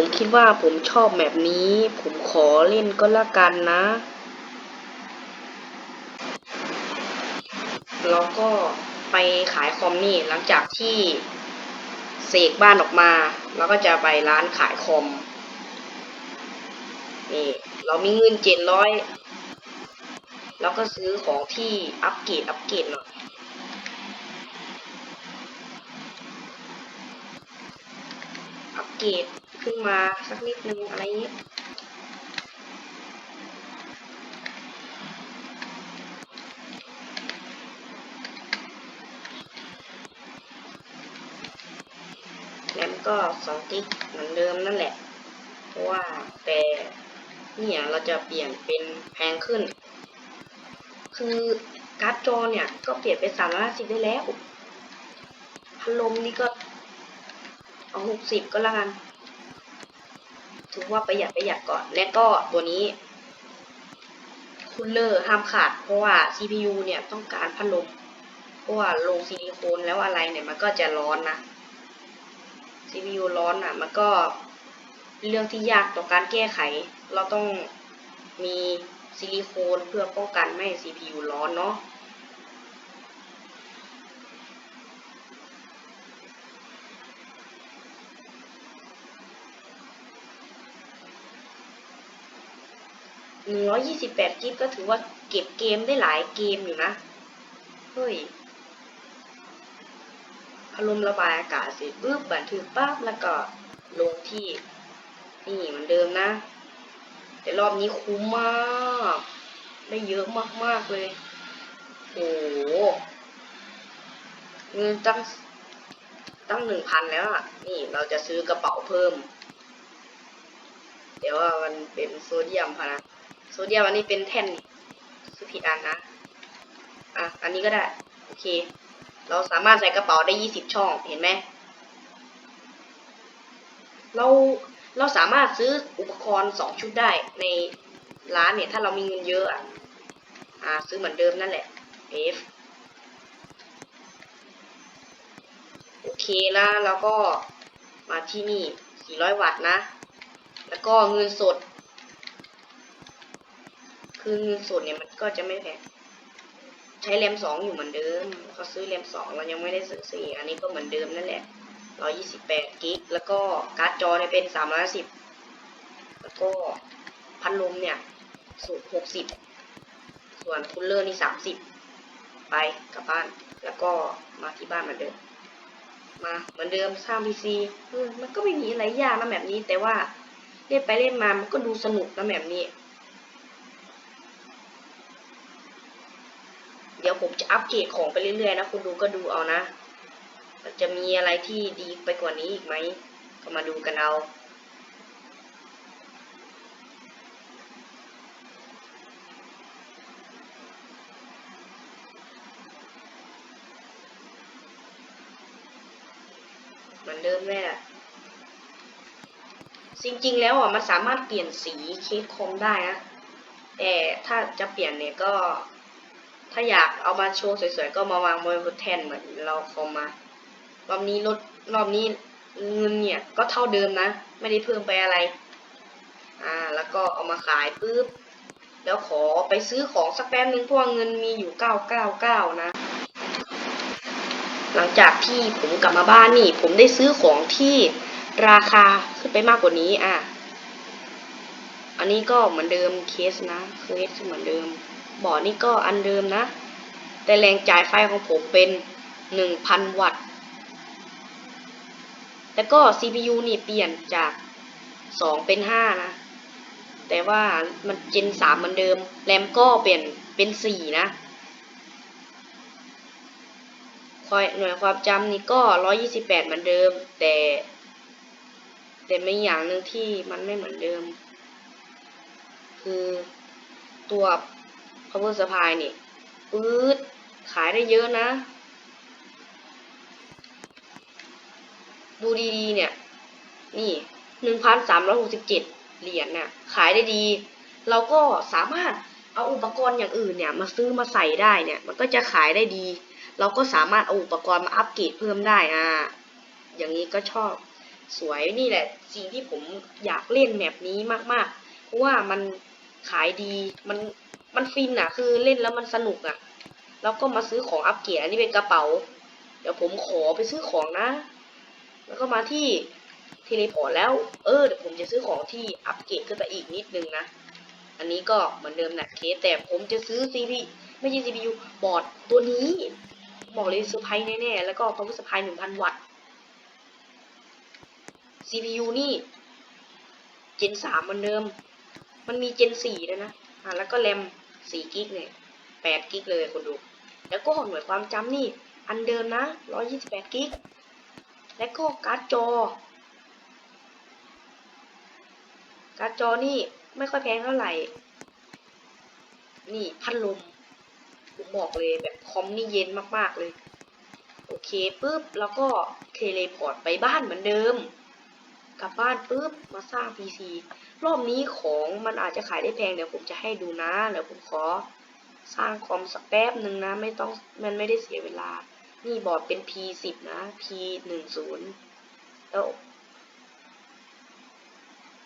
ผมคิดว่าผมชอบแบบนี้ ผมขอเล่นก็แล้วกันนะ แล้วก็ไปขายคอมนี่หลังจากที่เสกบ้านออกมาเราก็จะไปร้านขายคอม นี่ เรามีเงินเจ็ดร้อยแล้วก็ซื้อของที่อัปเกรดอัปเกรดหน่อยอัปเกรด ขึ้นมาสักนิดนึงอะไรเงี้ยแรมก็สองกิกเหมือนเดิมนั่นแหละ เพราะว่าแต่เนี่ยเราจะเปลี่ยนเป็นแพงขึ้น คือการ์ดจอเนี่ยก็เปลี่ยนเป็นสามร้อยสิบได้แล้วพัดลมนี่ก็เอาหกสิบก็แล้วกัน ถือว่าประหยัดประหยัดก่อน และก็ตัวนี้คูลเลอร์ห้ามขาด เพราะว่า CPU เนี่ยต้องการพัดลม เพราะว่าลงซิลิโคนแล้วอะไรเนี่ยมันก็จะร้อนนะ CPU ร้อนอะ มันก็เรื่องที่ยากต่อการแก้ไข เราต้องมีซิลิโคนเพื่อป้องกันไม่ให้ CPU ร้อนเนาะ หนึ่งร้อยยี่สิบแปดกิกก็ถือว่าเก็บเกมได้หลายเกมอยู่นะ เฮ้ย พัดลมระบายอากาศเสร็จปุ๊บบันทึกปั๊บแล้วก็ลงที่ นี่เหมือนเดิมนะ แต่รอบนี้คุ้มมาก ได้เยอะมากๆเลย โอ้โห เงินตั้งตั้งหนึ่งพันแล้วอะ นี่เราจะซื้อกระเป๋าเพิ่ม เดี๋ยวว่ามันเป็นโซเดียมพะนะ โซเดียมอันนี้เป็นแท่นคือผิดอันนะ อะ อันนี้ก็ได้ โอเค เราสามารถใส่กระเป๋าได้ยี่สิบช่อง เห็นไหม เรา เราสามารถซื้ออุปกรณ์สองชุดได้ในร้านเนี่ย ถ้าเรามีเงินเยอะอะอ่า ซื้อเหมือนเดิมนั่นแหละ F โอเคนะ แล้วก็มาที่นี่ 400 วัตต์นะ แล้วก็เงินสด คือเงินสดเนี่ยมันก็จะไม่แพงใช้แรมสองอยู่เหมือนเดิมเขาซื้อแรมสองเรายังไม่ได้ซื้อสี่อันนี้ก็เหมือนเดิมนั่นแหละร้อยี่สิบแปดกิกแล้วก็การ์ดจอเนี่ยเป็นสามร้อยสิบแล้วก็พัดลมเนี่ยสูตรหกสิบส่วนคูลเลอร์นี่สามสิบไปกลับบ้าน แล้วก็มาที่บ้านเหมือนเดิม มาเหมือนเดิมสร้างพีซีมันก็ไม่มีอะไรยากนะแบบนี้ แต่ว่าเล่นไปเล่นมามันก็ดูสนุกนะแบบนี้ เดี๋ยวผมจะอัปเกรดของไปเรื่อยๆนะคุณดูก็ดูเอานะมันจะมีอะไรที่ดีไปกว่านี้อีกไหมก็มาดูกันเอาเหมือนเดิมเลยอะจริงๆ แล้วอะ มันสามารถเปลี่ยนสีเคสคอมได้นะ แต่ถ้าจะเปลี่ยนเนี่ยก็ ถ้าอยากเอามาโชว์สวยๆก็มาวางบนแท่นเหมือนเราคอมมารอบนี้ลดรอบนี้เงินเนี่ยก็เท่าเดิมนะ ไม่ได้เพิ่มไปอะไร อ่า แล้วก็เอามาขายปุ๊บ แล้วขอไปซื้อของสักแป๊บนึงเพราะว่าเงินมีอยู่เก้าเก้าเก้านะ หลังจากที่ผมกลับมาบ้านนี่ ผมได้ซื้อของที่ราคาขึ้นไปมากกว่านี้ อะ อันนี้ก็เหมือนเดิมเคสนะเคสเหมือนเดิม บ่อนี่ก็อันเดิมนะ แต่แรงจ่ายไฟของผมเป็นหนึ่งพันวัตต์ แล้วก็ CPU นี่เปลี่ยนจากสองเป็นห้านะ แต่ว่ามันเจนสามเหมือนเดิม แรมก็เปลี่ยนเป็นสี่นะคอยหน่วยความจำนี่ก็ร้อยี่สิบแปดเหมือนเดิม แต่ แต่ไม่อย่างหนึ่งที่มันไม่เหมือนเดิม คือตัว power supply นี่ปื๊ดขายได้เยอะนะ ดูดีๆเนี่ย นี่หนึ่งพันสามร้อยหกสิบเจ็ดเหรียญน่ะ ขายได้ดี เราก็สามารถเอาอุปกรณ์อย่างอื่นเนี่ย มาซื้อมาใส่ได้เนี่ย มันก็จะขายได้ดี เราก็สามารถเอาอุปกรณ์มาอัปเกรดเพิ่มได้อ่าอย่างนี้ก็ชอบสวยนี่แหละ สิ่งที่ผมอยากเล่นแมปนี้มากๆ เพราะว่ามันขายดีมัน มันฟินอะคือเล่นแล้วมันสนุกอะแล้วก็มาซื้อของอัปเกรดอันนี้เป็นกระเป๋า เดี๋ยวผมขอไปซื้อของนะ แล้วก็มาที่เทเลพอร์ตแล้ว เออเดี๋ยวผมจะซื้อของที่อัปเกรดขึ้นไปอีกนิดนึงนะ อันนี้ก็เหมือนเดิมนะเคสแต่ผมจะซื้อ CP ไม่ใช่ CPU บอร์ดตัวนี้บอกเลยเซอร์ไพรส์แน่ๆ แล้วก็ power supply 1,000วัตต์ CPU นี่ Gen 3เหมือนเดิม มันมี Gen 4ด้วยนะ อ่าแล้วก็แรม4กิกเนี่ย8กิกเลยคุณดู แล้วก็หน่วยความจำนี่อันเดิมนะ128กิกแล้วก็การ์ดจอ การ์ดจอนี่ไม่ค่อยแพงเท่าไหร่ นี่พัดลมผมบอกเลยแบบคอมนี่เย็นมากๆเลย โอเคปุ๊บแล้วก็เทเลพอร์ตไปบ้านเหมือนเดิม กลับบ้านปุ๊บมาสร้าง PC รอบนี้ของมันอาจจะขายได้แพงเดี๋ยวผมจะให้ดูนะเดี๋ยวผมขอสร้างคอมสักแป๊บหนึ่งนะไม่ต้องมันไม่ได้เสียเวลา นี่บอร์ดเป็น P10 นะ P10 แล้ว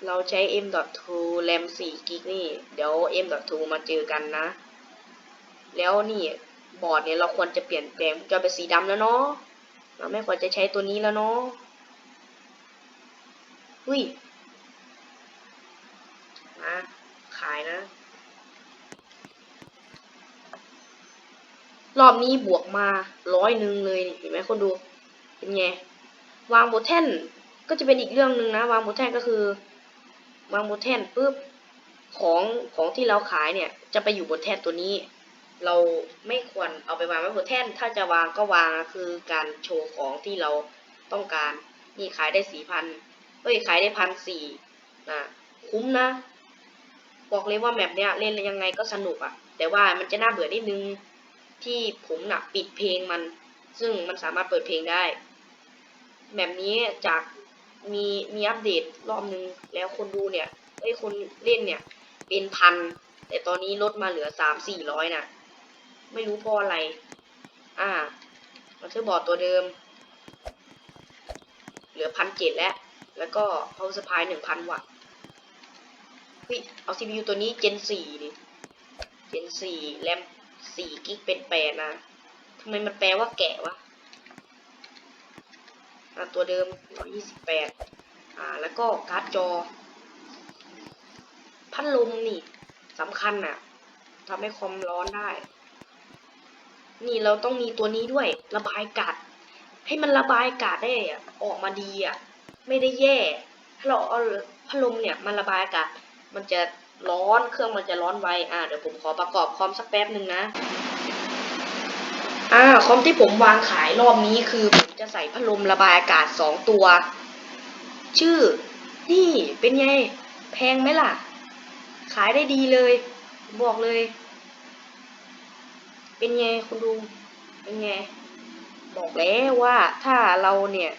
เราใช้ M.2 RAM 4กิกนี่ เดี๋ยว M.2 มาเจอกันนะ แล้วนี่บอร์ดเนี่ยเราควรจะเปลี่ยนแปลงจะเป็นสีดำแล้วเนาะเราไม่ควรจะใช้ตัวนี้แล้วเนาะอุ้ยมาขาย นะ รอบนี้บวกมาร้อยหนึ่งเลยเห็นไหมคนดู เป็นไง วางโบแทนก็จะเป็นอีกเรื่องหนึ่งนะ วางโบแทนก็คือ วางโบแทนปุ๊บของของที่เราขายเนี่ย จะไปอยู่บนแท่นตัวนี้ เราไม่ควรเอาไปวางไว้บนแท่น ถ้าจะวางก็วางคือการโชว์ของที่เราต้องการ นี่ขายได้สี่พันเอ้ยขายได้พันสี่นะคุ้มนะ บอกเลยว่าแมปเนี้ยเล่นยังไงก็สนุกอะ่ะแต่ว่ามันจะน่าเบื่อนิดนึงที่ผมน่ะปิดเพลงมัน ซึ่งมันสามารถเปิดเพลงได้แมปนี้จากมีมีอัปเดตรอบนึงแล้วคนดูเนี่ยเอ้คนเล่นเนี่ยเป็นพันแต่ตอนนี้ลดมาเหลือสามสี่ร้อยนะไม่รู้เพราะอะไร อ่า มันคือบอร์ดตัวเดิม เหลือพันเจ็ดแล้ว แล้วก็ power supply หนึ่งพันวัตต์ เฮ้ยเอา CPU ตัวนี้ Gen สี่ดิ Gen สี่แรมสี่กิกเป็นแปดนะทำไมมันแปลว่าแกะวะอ่าตัวเดิม 128 อ่า แล้วก็การ์ดจอ พัดลมนี่สำคัญน่ะทำให้คอมร้อนได้ นี่เราต้องมีตัวนี้ด้วย ระบายอากาศ ให้มันระบายอากาศได้อะออกมาดีอะ ไม่ได้แย่ ถ้าเราเอาพัดลมเนี่ยมันระบายอากาศ มันจะร้อนเครื่องมันจะร้อนไวอ่าเดี๋ยวผมขอประกอบคอมสักแป๊บหนึ่งนะอ่าคอมที่ผมวางขายรอบนี้คือผมจะใส่พัดลมระบายอากาศสองตัว ชื่อ นี่เป็นไง แพงไหมล่ะ ขายได้ดีเลยบอกเลย เป็นไงคุณดูเป็นไงบอกแล้วว่าถ้าเราเนี่ย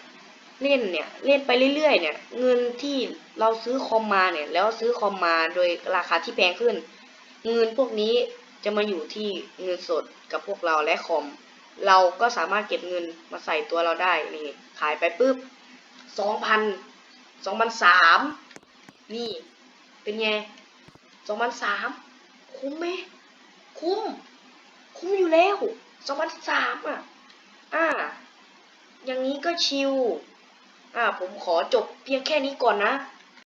เล่นเนี่ยเล่นไปเรื่อยๆ เนี่ย เงินที่เราซื้อคอมมาเนี่ย แล้วซื้อคอมมาโดยราคาที่แพงขึ้น เงินพวกนี้จะมาอยู่ที่เงินสดกับพวกเราและคอม เราก็สามารถเก็บเงินมาใส่ตัวเราได้นี่ขายไปปุ๊บสองพันสองพันสามนี่เป็นไงสองพันสามคุ้มไหมคุ้ม คุ้มอยู่แล้วสองพันสามอะอ่าอย่างนี้ก็ชิล อ่าผมขอจบเพียงแค่นี้ก่อนนะ